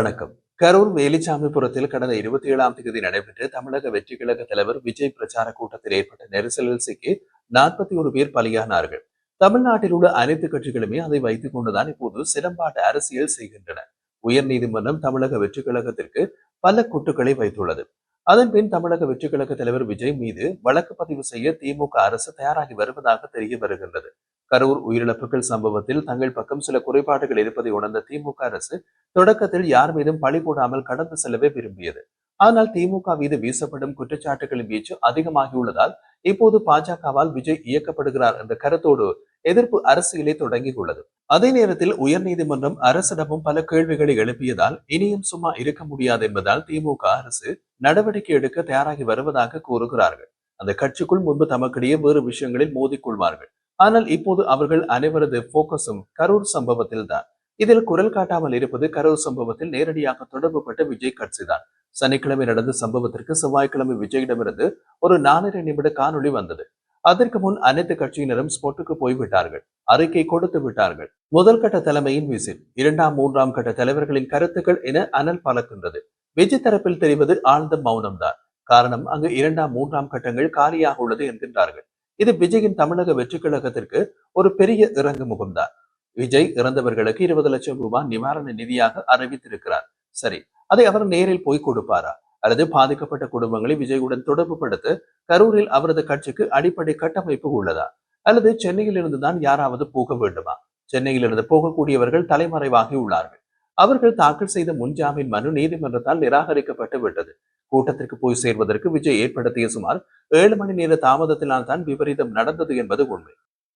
வணக்கம். கரூர் வேலிச்சாமிபுரத்தில் கடந்த இருபத்தி ஏழாம் தேதி நடைபெற்ற தமிழக வெற்றி கழக தலைவர் விஜய் பிரச்சார கூட்டத்தில் ஏற்பட்ட நெரிசலில் சிக்கி நாற்பத்தி ஒரு பேர் பலியானார்கள். தமிழ்நாட்டில் உள்ள அனைத்து கட்சிகளுமே அதை வைத்துக் கொண்டுதான் இப்போது சிலம்பாட்ட அரசியல் செய்கின்றன. உயர்நீதிமன்றம் தமிழக வெற்றி கழகத்திற்கு பல குட்டுக்களை வைத்துள்ளது. அதன் பின் தமிழக வெற்றி கழக தலைவர் விஜய் மீது வழக்கு பதிவு செய்ய திமுக அரசு தயாராகி வருவதாக தெரிய வருகின்றது. கரூர் உயிரிழப்புகள் சம்பவத்தில் தங்கள் பக்கம் சில குறைபாடுகள் இருப்பதை உணர்ந்த திமுக அரசு தொடக்கத்தில் யார் மீதும் பழி போடாமல் கடந்து செல்லவே விரும்பியது. ஆனால் திமுக மீது வீசப்படும் குற்றச்சாட்டுகளின் வீச்சு அதிகமாகியுள்ளதால் இப்போது பாஜகவால் விஜய் இயக்கப்படுகிறார் என்ற கருத்தோடு எதிர்ப்பு அரசியலை தொடங்கியுள்ளது. அதே நேரத்தில் உயர்நீதிமன்றம் அரசிடமும் பல கேள்விகளை எழுப்பியதால் இனியும் சும்மா இருக்க முடியாது என்பதால் திமுக அரசு நடவடிக்கை எடுக்க தயாராகி வருவதாக கூறுகிறார்கள். அந்த கட்சிக்குள் முன்பு தமக்கிடையே வேறு விஷயங்களில் மோதிக்கொள்வார்கள். ஆனால் இப்போது அவர்கள் அனைவரது போக்கஸும் கரூர் சம்பவத்தில் தான். இதில் குரல் காட்டாமல் இருப்பது கரூர் சம்பவத்தில் நேரடியாக தொடர்புபட்ட விஜய் கட்சி தான். சனிக்கிழமை நடந்த சம்பவத்திற்கு செவ்வாய்க்கிழமை விஜயிடமிருந்து ஒரு நாலரை நிமிட காணொளி வந்தது. அதற்கு முன் அனைத்து கட்சியினரும் ஸ்போட்டுக்கு போய்விட்டார்கள் அறிக்கை கொடுத்து விட்டார்கள். முதல் கட்ட தலைமையின் விசில் இரண்டாம் மூன்றாம் கட்ட தலைவர்களின் கருத்துக்கள் என அனல் பலக்கின்றது விஜய் தரப்பில் தெரிவது ஆழ்ந்த மௌனம்தான். காரணம் அங்கு இரண்டாம் மூன்றாம் கட்டங்கள் காலியாக உள்ளது என்கின்றார்கள். இது விஜயின் தமிழக வெற்றி கழகத்திற்கு ஒரு பெரிய இறங்கு முகம்தான் விஜய் இறந்தவர்களுக்கு இருபது லட்சம் ரூபாய் நிவாரண நிதியாக அறிவித்திருக்கிறார். சரி அதை அவர் நேரில் போய் கொடுப்பாரா? அல்லது பாதிக்கப்பட்ட குடும்பங்களை விஜயுடன் தொடர்பு படுத்த கரூரில் அவரது கட்சிக்கு அடிப்படை கட்டமைப்பு உள்ளதா? அல்லது சென்னையில் இருந்துதான் யாராவது போக வேண்டுமா? சென்னையில் இருந்து போகக்கூடியவர்கள் தலைமறைவாகி உள்ளார்கள். அவர்கள் தாக்கல் செய்த முன்ஜாமீன் மனு நீதிமன்றத்தால் நிராகரிக்கப்பட்டு விட்டது. கூட்டத்திற்கு போய் சேர்வதற்கு விஜய் ஏற்படுத்திய சுமார் ஏழு மணி நேர தாமதத்தினால் தான் விபரீதம் நடந்தது என்பது உண்மை.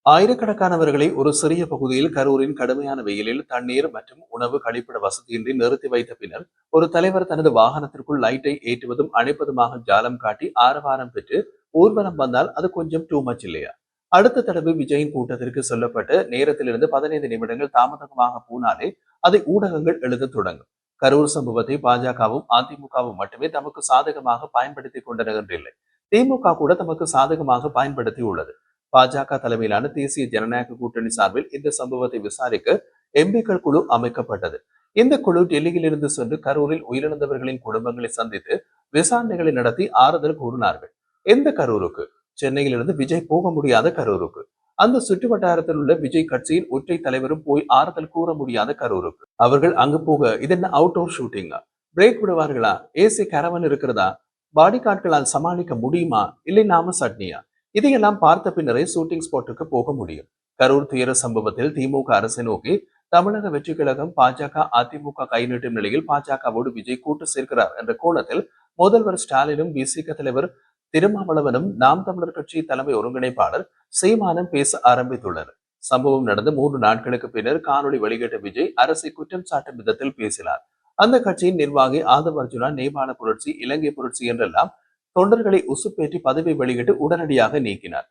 ஆயிரக்கணக்கானவர்களை ஒரு சிறிய பகுதியில் கரூரின் கடுமையான வெயிலில் தண்ணீர் மற்றும் உணவு கழிப்பிட வசதியின்றி நிறுத்தி வைத்த பின்னர் ஒரு தலைவர் தனது வாகனத்திற்குள் லைட்டை ஏற்றுவதும் அணைப்பதுமாக ஜாலம் காட்டி ஆரவாரம் பெற்று ஊர்வலம் வந்தால் அது கொஞ்சம் டூ மச் இல்லையா? அடுத்த தடவை விஜயின் கூட்டத்திற்கு சொல்லப்பட்டு நேரத்திலிருந்து பதினைந்து நிமிடங்கள் தாமதமாக போனாலே அதை ஊடகங்கள் எழுத தொடங்கும். கரூர் சம்பவத்தை பாஜகவும் அதிமுகவும் மட்டுமே தமக்கு சாதகமாக பயன்படுத்தி கொண்டனர் என்றில்லை. திமுக கூட தமக்கு சாதகமாக பயன்படுத்தி உள்ளது. பாஜக தலைமையிலான தேசிய ஜனநாயக கூட்டணி சார்பில் இந்த சம்பவத்தை விசாரிக்க எம்பிக்கள் குழு அமைக்கப்பட்டது. இந்த குழு டெல்லியிலிருந்து சென்று கரூரில் உயிரிழந்தவர்களின் குடும்பங்களை சந்தித்து விசாரணைகளை நடத்தி ஆறுதல் கூறினார்கள். எந்த கரூருக்கு? சென்னையிலிருந்து விஜய் போக முடியாத கரூருக்கு. அந்த சுற்று வட்டாரத்தில் உள்ள விஜய் கட்சியின் ஒற்றை தலைவரும் போய் ஆறுதல் கூற முடியாத கரூருக்கு. அவர்கள் அங்கு போக இது என்ன அவுட் டோர் ஷூட்டிங்கா பிரேக் விடுவார்களா? ஏசி கரவன் இருக்கிறதா? பாடி கார்டுகளால் சமாளிக்க முடியுமா? இல்லை நாம சட்னியா? இதையெல்லாம் பார்த்த பின்னரே ஷூட்டிங் ஸ்பாட்டுக்கு போக முடியும். கரூர் துயர சம்பவத்தில் திமுக அரசை நோக்கி தமிழக வெற்றி கழகம் பாஜக அதிமுக கை நீட்டும் நிலையில் பாஜகவோடு விஜய் கூட்டு சேர்க்கிறார் என்ற கோணத்தில் முதல்வர் ஸ்டாலினும் பிசிக தலைவர் திருமாவளவனும் நாம் தமிழர் கட்சி தலைமை ஒருங்கிணைப்பாளர் சீமானம் பேச ஆரம்பித்துள்ளனர். சம்பவம் நடந்த மூன்று நாட்களுக்கு பின்னர் காணொலி வெளியிட்ட விஜய் அரசை குற்றம் சாட்டும் விதத்தில் பேசினார். அந்த கட்சியின் நிர்வாகி ஆதவ் அர்ஜுனா நேபாள புரட்சி இலங்கை புரட்சி என்றெல்லாம் தொண்டர்களை உசுப்பேற்றி பதவி வெளியிட்டு உடனடியாக நீக்கினார்.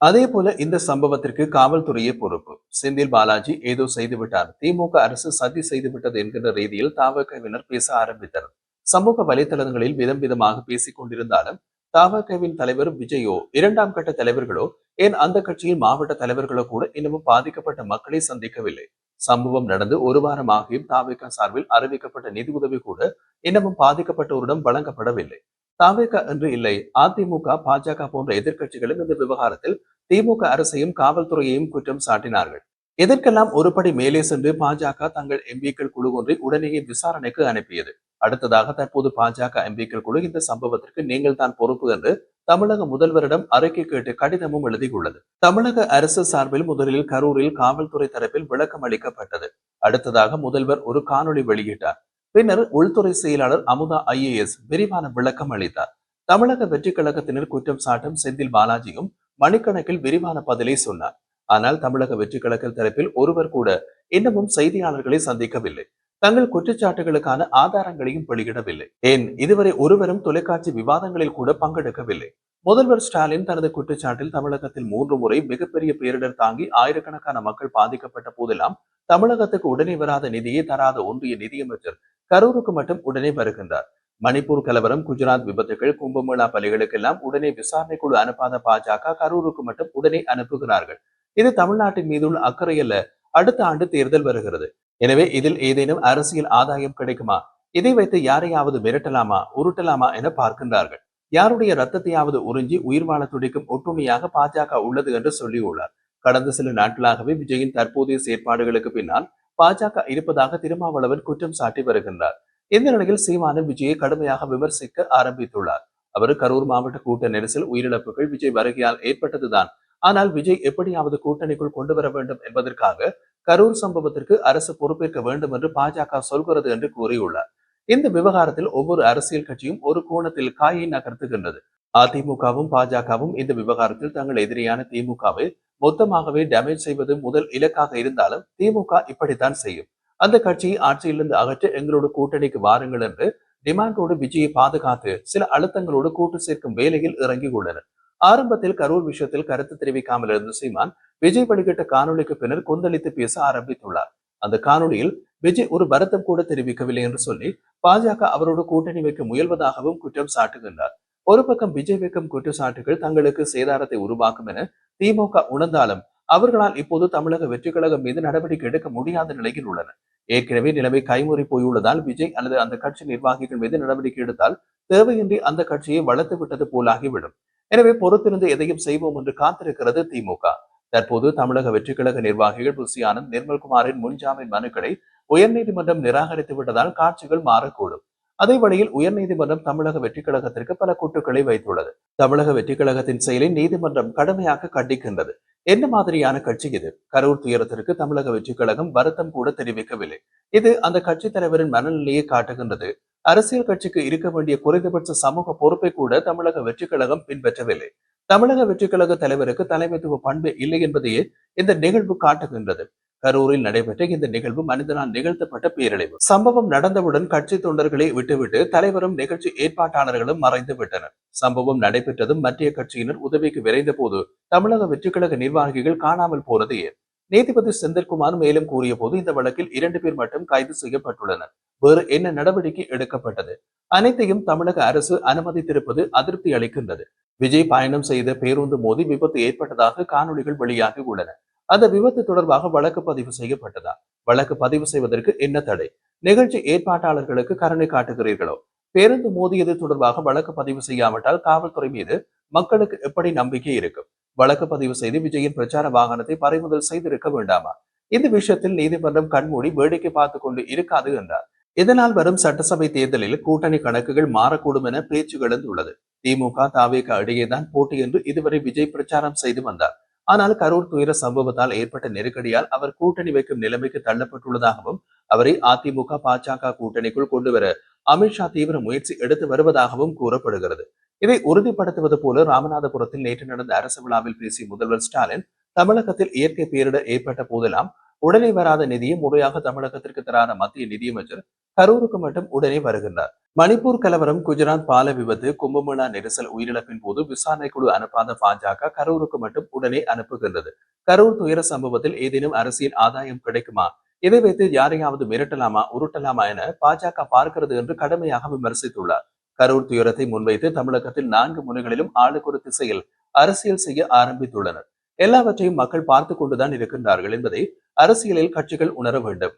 அதே போல இந்த சம்பவத்திற்கு காவல்துறையே பொறுப்பு. செந்தில் பாலாஜி ஏதோ செய்துவிட்டார் திமுக அரசு சதி செய்துவிட்டது என்கின்ற ரீதியில் தாவகவினர் பேச ஆரம்பித்தனர். சமூக வலைதளங்களில் விதம் விதமாக பேசிக் கொண்டிருந்தாலும் தாவகவின் தலைவர் விஜயோ இரண்டாம் கட்ட தலைவர்களோ ஏன் அந்த கட்சியின் மாவட்ட தலைவர்களோ கூட இன்னமும் பாதிக்கப்பட்ட மக்களை சந்திக்கவில்லை? சம்பவம் நடந்து ஒரு வாரமாகியும் தாவக சார்பில் அறிவிக்கப்பட்ட நிதி உதவி கூட இன்னமும் பாதிக்கப்பட்டோரிடம் வழங்கப்படவில்லை. தாவேக என்று இல்லை. அதிமுக பாஜக போன்ற எதிர்கட்சிகளும் இந்த விவகாரத்தில் திமுக அரசையும் காவல்துறையையும் குற்றம் சாட்டினார்கள். இதற்கெல்லாம் ஒருபடி மேலே சென்று பாஜக தங்கள் எம்பிக்கள் குழு ஒன்றை உடனேயே விசாரணைக்கு அனுப்பியது? அடுத்ததாக தற்போது பாஜக எம்பிக்கள் குழு இந்த சம்பவத்திற்கு நீங்கள் தான் பொறுப்பு என்று தமிழக முதல்வரிடம் அறிக்கை கேட்டு கடிதமும் எழுதியுள்ளது. தமிழக அரசு சார்பில் முதலில் கரூரில் காவல்துறை தரப்பில் விளக்கம் அளிக்கப்பட்டது அடுத்ததாக முதல்வர் ஒரு காணொளி வெளியிட்டார். பின்னர் உள்துறை செயலாளர் அமுதா ஐஏஎஸ் விரிவான விளக்கம் அளித்தார். தமிழக வெற்றி கழகத்தினர் குற்றம் சாட்டும் செந்தில் பாலாஜியும் மணிக்கணக்கில் விரிவான பதிலை சொன்னார். ஆனால் தமிழக வெற்றிக் கழக தரப்பில் ஒருவர் கூட இன்னமும் செய்தியாளர்களை சந்திக்கவில்லை. தங்கள் குற்றச்சாட்டுகளுக்கான ஆதாரங்களையும் வெளியிடவில்லை. ஏன்? இதுவரை ஒருவரும் தொலைக்காட்சி விவாதங்களில் கூட பங்கெடுக்கவில்லை. முதல்வர் ஸ்டாலின் தனது குற்றச்சாட்டில் தமிழகத்தில் மூன்று முறை மிகப்பெரிய பேரிடர் தாங்கி ஆயிரக்கணக்கான மக்கள் பாதிக்கப்பட்ட போதெல்லாம் தமிழகத்துக்கு உடனே வராத நிதியை தராத ஒன்றிய நிதியமைச்சர் கரூருக்கு மட்டும் உடனே வருகின்றார். மணிப்பூர் கலவரம் குஜராத் விபத்துகள் கும்பமேளா பலிகளுக்கெல்லாம் உடனே விசாரணை குழு அனுப்பாத பாஜக கரூருக்கு மட்டும் உடனே அனுப்புகிறார்கள். இது தமிழ்நாட்டின் மீதுள்ள அக்கறையல்ல. அடுத்த ஆண்டு தேர்தல் வருகிறது. எனவே இதில் ஏதேனும் அரசியல் ஆதாயம் கிடைக்குமா? இதை வைத்து யாரையாவது மிரட்டலாமா உருட்டலாமா என பார்க்கின்றார்கள். யாருடைய ரத்தத்தையாவது உறிஞ்சி உயிர் வாழ துடிக்கும் ஒட்டுமையாக பாஜக உள்ளது என்று சொல்லியுள்ளார். கடந்த சில நாட்களாகவே விஜயின் தற்போதைய செயற்பாடுகளுக்கு பின்னால் பாஜக இருப்பதாக திருமாவளவன் குற்றம் சாட்டி வருகின்றார். இந்த நிலையில் சீமானும் விஜயை கடுமையாக விமர்சிக்க ஆரம்பித்துள்ளார். அவர் கரூர் மாவட்ட கூட்ட நெரிசல் உயிரிழப்புகள் விஜய் வருகையால் ஏற்பட்டதுதான். ஆனால் விஜய் எப்படியாவது கூட்டணிக்குள் கொண்டு வர வேண்டும் என்பதற்காக கரூர் சம்பவத்திற்கு அரசு பொறுப்பேற்க வேண்டும் என்று பாஜக சொல்கிறது என்று கூறியுள்ளார். இந்த விவகாரத்தில் ஒவ்வொரு அரசியல் கட்சியும் ஒரு கோணத்தில் காயை நகர்த்துகின்றது. அதிமுகவும் பாஜகவும் இந்த விவகாரத்தில் தங்கள் எதிரியான திமுகவை மொத்தமாகவே டேமேஜ் செய்வது முதல் இலக்காக இருந்தாலும் திமுக இப்படித்தான் செய்யும். அந்த கட்சியை ஆட்சியிலிருந்து அகற்ற எங்களோட கூட்டணிக்கு வாருங்கள் என்று டிமாண்டோடு விஜயை பாதுகாத்து சில அழுத்தங்களோடு கூட்டு சேர்க்கும் வேலையில் இறங்கி உள்ளனர். ஆரம்பத்தில் கரூர் விஷயத்தில் கருத்து தெரிவிக்காமல் இருந்த சீமான் விஜய் வெளியிட்ட காணொலிக்கு பின்னர் கொந்தளித்து பேச ஆரம்பித்துள்ளார். அந்த காணொலியில் விஜய் ஒரு வருத்தம் கூட தெரிவிக்கவில்லை என்று சொல்லி பாஜக அவரோடு கூட்டணி வைக்க முயல்வதாகவும் குற்றம் சாட்டுகின்றார். ஒரு பக்கம் விஜய் வைக்கும் குற்றச்சாட்டுகள் தங்களுக்கு சேதாரத்தை உருவாக்கும் என திமுக உணர்ந்தாலும் அவர்களால் இப்போது தமிழக வெற்றி கழகம் மீது நடவடிக்கை எடுக்க முடியாத நிலையில் உள்ளனர் ஏற்கனவே நிலைமை கைமுறை போயுள்ளதால் விஜய் அல்லது அந்த கட்சி நிர்வாகிகள் மீது நடவடிக்கை எடுத்தால் தேவையின்றி அந்த கட்சியை வளர்த்து விட்டது போலாகிவிடும். எனவே பொறுத்திருந்து எதையும் செய்வோம் என்று காத்திருக்கிறது திமுக. தற்போது தமிழக வெற்றி கழக நிர்வாகிகள் புசியானந்த் நிர்மல்குமாரின் முன்ஜாமீன் மனுக்களை உயர்நீதிமன்றம் நிராகரித்து விட்டதால் காட்சிகள் மாறக்கூடும். அதே வழியில் உயர்நீதிமன்றம் தமிழக வெற்றிக் கழகத்திற்கு பல கூட்டுக்களை வைத்துள்ளது. தமிழக வெற்றிக் கழகத்தின் செயலை நீதிமன்றம் கடுமையாக கண்டிக்கின்றது. என்ன மாதிரியான கட்சி இது? கரூர் துயரத்திற்கு தமிழக வெற்றிக் கழகம் வருத்தம் கூட தெரிவிக்கவில்லை. இது அந்த கட்சி தலைவரின் மனநிலையை காட்டுகின்றது. அரசியல் கட்சிக்கு இருக்க வேண்டிய குறைந்தபட்ச சமூக பொறுப்பை கூட தமிழக வெற்றிக் கழகம் பின்பற்றவில்லை. தமிழக வெற்றிக் கழக தலைவருக்கு தலைமைத்துவ பண்பு இல்லை என்பதையே இந்த நிகழ்வு காட்டுகின்றது. கரூரில் நடைபெற்ற இந்த நிகழ்வு மனிதனால் நிகழ்த்தப்பட்ட பேரழிவு. சம்பவம் நடந்தவுடன் கட்சி தொண்டர்களை விட்டுவிட்டு தலைவரும் நிகழ்ச்சி ஏற்பாட்டாளர்களும் மறைந்து விட்டனர். சம்பவம் நடைபெற்றதும் மத்திய கட்சியினர் உதவிக்கு விரைந்த போது தமிழக வெற்றிக்கழக நிர்வாகிகள் காணாமல் போனது ஏன்? நீதிபதி செந்தில்குமார் மேலும் கூறிய போது இந்த வழக்கில் இரண்டு பேர் மட்டும் கைது செய்யப்பட்டுள்ளனர். வேறு என்ன நடவடிக்கை எடுக்கப்பட்டது? அனைத்தையும் தமிழக அரசு அனுமதித்திருப்பது அதிருப்தி அளிக்கின்றது. விஜய் பயணம் செய்த பேருந்து மோதி விபத்து ஏற்பட்டதாக காணொலிகள் வெளியாகி உள்ளன. அந்த விபத்து தொடர்பாக வழக்கு பதிவு செய்யப்பட்டதா? வழக்கு பதிவு செய்வதற்கு என்ன தடை? நிகழ்ச்சி ஏற்பாட்டாளர்களுக்கு கருணை காட்டுகிறீர்களோ? பேருந்து மோதியது தொடர்பாக வழக்கு பதிவு செய்யாவிட்டால் காவல்துறை மீது மக்களுக்கு எப்படி நம்பிக்கை இருக்கும்? வழக்கு பதிவு செய்து விஜயின் பிரச்சார வாகனத்தை பறிமுதல் செய்திருக்க வேண்டாமா? இந்த விஷயத்தில் நீதிமன்றம் கண்மூடி வேடிக்கை பார்த்து கொண்டு இருக்காது என்றார். இதனால் வரும் சட்டசபை தேர்தலில் கூட்டணி கணக்குகள் மாறக்கூடும் என பேச்சு எழுந்துள்ளது திமுக தாவேக இடையேதான் போட்டி என்று இதுவரை விஜய் பிரச்சாரம் செய்து வந்தார். ஆனால் கரூர் துயர சம்பவத்தால் ஏற்பட்ட நெருக்கடியால் அவர் கூட்டணி வைக்கும் நிலைமைக்கு தள்ளப்பட்டுள்ளதாகவும் அவரை அதிமுக பாஜக கூட்டணிக்குள் கொண்டு வர அமித்ஷா தீவிர முயற்சி எடுத்து வருவதாகவும் கூறப்படுகிறது. இதை உறுதிப்படுத்துவது போல ராமநாதபுரத்தில் நேற்று நடந்த அரசு விழாவில் பேசிய முதல்வர் ஸ்டாலின் தமிழகத்தில் இயற்கை பேரிடர் ஏற்பட்ட போதெல்லாம் உடனே வராத நிதியை முறையாக தமிழகத்திற்கு தரான மத்திய நிதியமைச்சர் கரூருக்கு மட்டும் உடனே வருகின்றார். மணிப்பூர் கலவரம் குஜராத் பால விபத்து கும்பமேளா நெரிசல் உயிரிழப்பின் போது விசாரணை குழு அனுப்பாத பாஜக கரூருக்கு மட்டும் உடனே அனுப்புகின்றது. கரூர் துயர சம்பவத்தில் ஏதேனும் அரசியல் ஆதாயம் கிடைக்குமா? இதை வைத்து யாரையாவது மிரட்டலாமா உருட்டலாமா என பாஜக பார்க்கிறது என்று கடுமையாக விமர்சித்துள்ளார். கரூர் துயரத்தை முன்வைத்து தமிழகத்தில் நான்கு முனைகளிலும் ஆளுக்கு ஒரு திசையில் அரசியல் செய்ய ஆரம்பித்துள்ளனர். எல்லாவற்றையும் மக்கள் பார்த்து கொண்டுதான் இருக்கின்றார்கள் என்பதை அரசியலில் கட்சிகள் உணர வேண்டும்.